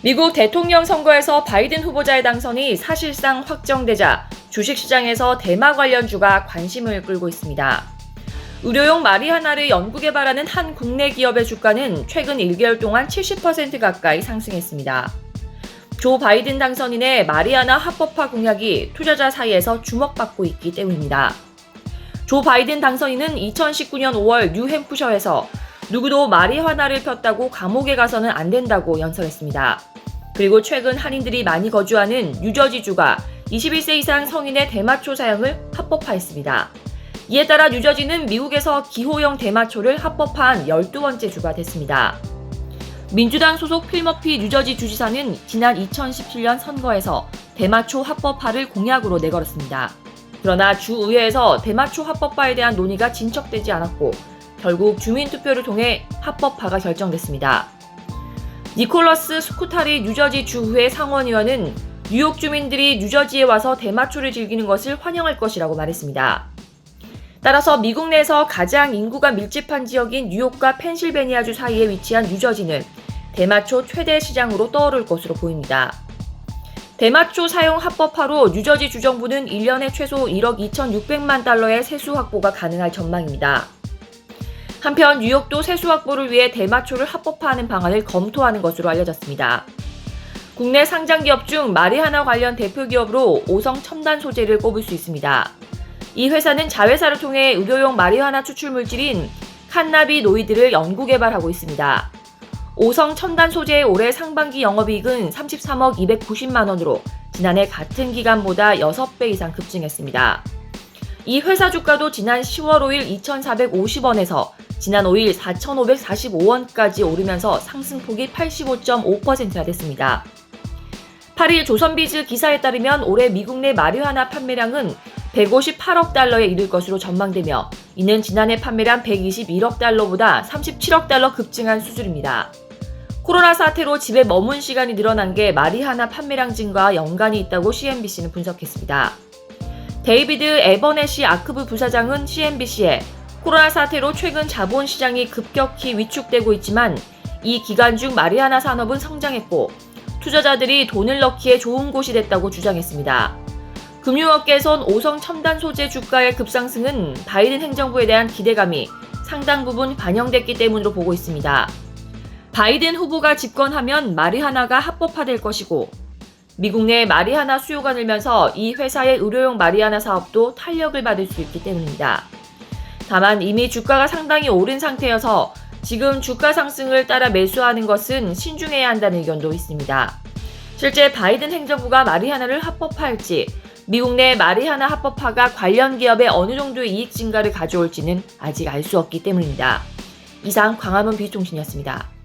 미국 대통령 선거에서 바이든 후보자의 당선이 사실상 확정되자 주식시장에서 대마 관련주가 관심을 끌고 있습니다. 의료용 마리하나를 연구개발하는 한 국내 기업의 주가는 최근 1개월 동안 70% 가까이 상승했습니다. 조 바이든 당선인의 마리아나 합법화 공약이 투자자 사이에서 주목받고 있기 때문입니다. 조 바이든 당선인은 2019년 5월 뉴햄프셔에서 누구도 마리화나를 폈다고 감옥에 가서는 안 된다고 연설했습니다. 그리고 최근 한인들이 많이 거주하는 뉴저지주가 21세 이상 성인의 대마초 사용을 합법화했습니다. 이에 따라 뉴저지는 미국에서 기호형 대마초를 합법화한 12번째 주가 됐습니다. 민주당 소속 필머피 뉴저지 주지사는 지난 2017년 선거에서 대마초 합법화를 공약으로 내걸었습니다. 그러나 주의회에서 대마초 합법화에 대한 논의가 진척되지 않았고 결국 주민투표를 통해 합법화가 결정됐습니다. 니콜러스 스쿠타리 뉴저지 주의회 상원의원은 뉴욕 주민들이 뉴저지에 와서 대마초를 즐기는 것을 환영할 것이라고 말했습니다. 따라서 미국 내에서 가장 인구가 밀집한 지역인 뉴욕과 펜실베니아주 사이에 위치한 뉴저지는 대마초 최대 시장으로 떠오를 것으로 보입니다. 대마초 사용 합법화로 뉴저지 주정부는 1년에 최소 1억 2,600만 달러의 세수 확보가 가능할 전망입니다. 한편 뉴욕도 세수 확보를 위해 대마초를 합법화하는 방안을 검토하는 것으로 알려졌습니다. 국내 상장 기업 중 마리하나 관련 대표 기업으로 오성 첨단 소재를 꼽을 수 있습니다. 이 회사는 자회사를 통해 의료용 마리화나 추출 물질인 칸나비노이드를 연구 개발하고 있습니다. 오성 첨단 소재의 올해 상반기 영업이익은 33억 290만 원으로 지난해 같은 기간보다 6배 이상 급증했습니다. 이 회사 주가도 지난 10월 5일 2,450원에서 지난 5일 4,545원까지 오르면서 상승폭이 85.5%나 됐습니다. 8일 조선비즈 기사에 따르면 올해 미국 내 마리화나 판매량은 158억 달러에 이를 것으로 전망되며 이는 지난해 판매량 121억 달러보다 37억 달러 급증한 수준입니다. 코로나 사태로 집에 머문 시간이 늘어난 게 마리하나 판매량 증가와 연관이 있다고 CNBC는 분석했습니다. 데이비드 에버넷시 아크브 부사장은 CNBC에 코로나 사태로 최근 자본 시장이 급격히 위축되고 있지만 이 기간 중 마리아나 산업은 성장했고 투자자들이 돈을 넣기에 좋은 곳이 됐다고 주장했습니다. 금융업계에선 오성 첨단 소재 주가의 급상승은 바이든 행정부에 대한 기대감이 상당 부분 반영됐기 때문으로 보고 있습니다. 바이든 후보가 집권하면 마리하나가 합법화될 것이고 미국 내 마리하나 수요가 늘면서 이 회사의 의료용 마리하나 사업도 탄력을 받을 수 있기 때문입니다. 다만 이미 주가가 상당히 오른 상태여서 지금 주가 상승을 따라 매수하는 것은 신중해야 한다는 의견도 있습니다. 실제 바이든 행정부가 마리하나를 합법화할지 미국 내 마리하나 합법화가 관련 기업에 어느 정도의 이익 증가를 가져올지는 아직 알 수 없기 때문입니다. 이상 광화문 비통신이었습니다.